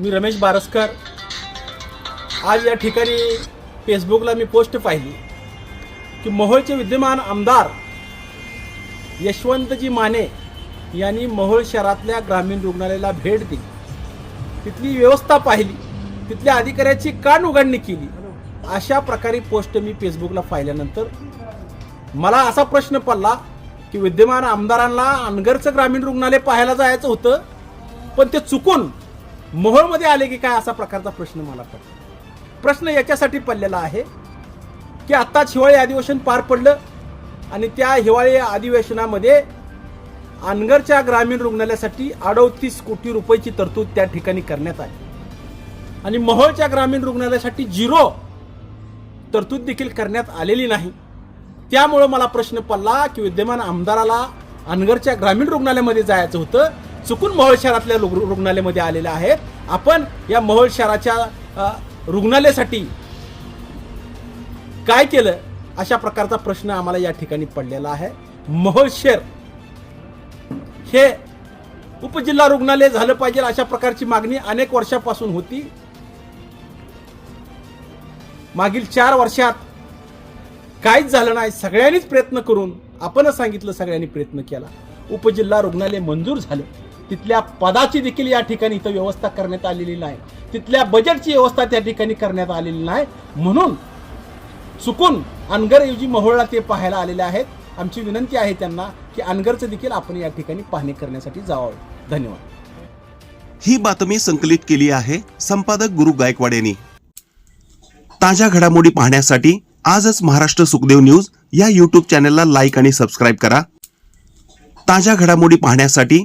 मी रमेश बारसकर. आज या ठिकाणी फेसबुकला मी पोस्ट पाहिली की मोहोळचे विद्यमान आमदार यशवंतजी माने यांनी मोहोळ शहरातल्या ग्रामीण रुग्णालयाला भेट दिली. तिथली व्यवस्था पाहिली. तिथल्या अधिकाऱ्याची कान उघडणी केली. अशा प्रकारे पोस्ट मी फेसबुकला पाहिल्यानंतर मला असा प्रश्न पडला की विद्यमान आमदारांना अनगरचं ग्रामीण रुग्णालय पाहायला जायचं होतं पण ते चुकून मोहोळमध्ये आले की काय असा प्रकारचा प्रश्न मला पडतो. प्रश्न याच्यासाठी पडलेला आहे की आत्ताच हिवाळी अधिवेशन पार पडलं आणि त्या हिवाळी अधिवेशनामध्ये अनगरच्या ग्रामीण रुग्णालयासाठी अडतीस कोटी रुपयाची तरतूद त्या ठिकाणी करण्यात आली. आणि महळच्या ग्रामीण रुग्णालयासाठी झिरो तरतूद देखील करण्यात आलेली नाही. त्यामुळं मला प्रश्न पडला की विद्यमान आमदाराला अनगरच्या ग्रामीण रुग्णालयामध्ये जायचं होतं चुकून मोहोळ शहरातल्या रुग्णालयामध्ये आलेले आहेत आपण या मोहोळ शहराच्या रुग्णालयासाठी काय केलं? अशा प्रकारचा प्रश्न आम्हाला या ठिकाणी पडलेला आहे. मोहोळ शहर हे उपजिल्हा रुग्णालय झालं पाहिजे अशा प्रकारची मागणी अनेक वर्षापासून होती. मागील चार वर्षात काहीच झालं नाही. सगळ्यांनीच प्रयत्न करून आपणच सांगितलं सगळ्यांनी प्रयत्न केला. उपजिल्हा रुग्णालय मंजूर झालं. तिथल्या पदाची देखील या ठिकाणी इथं व्यवस्था करण्यात आलेली नाही. तिथल्या बजेटची व्यवस्था त्या ठिकाणी करण्यात आलेली नाही. म्हणून चुकून अनगरऐवजी मोहोळला ते पाहायला आलेले आहेत. आमची विनंती आहे त्यांना की अनगरचं देखील आपण या ठिकाणी पाहणी करण्यासाठी जावं. धन्यवाद. ही बातमी संकलित केली आहे संपादक गुरु गायकवाड यांनी. ताज्या घडामोडी पाहण्यासाठी आजच महाराष्ट्र सुखदेव न्यूज या यूट्यूब चॅनलला लाईक आणि सबस्क्राईब करा. ताज्या घडामोडी पाहण्यासाठी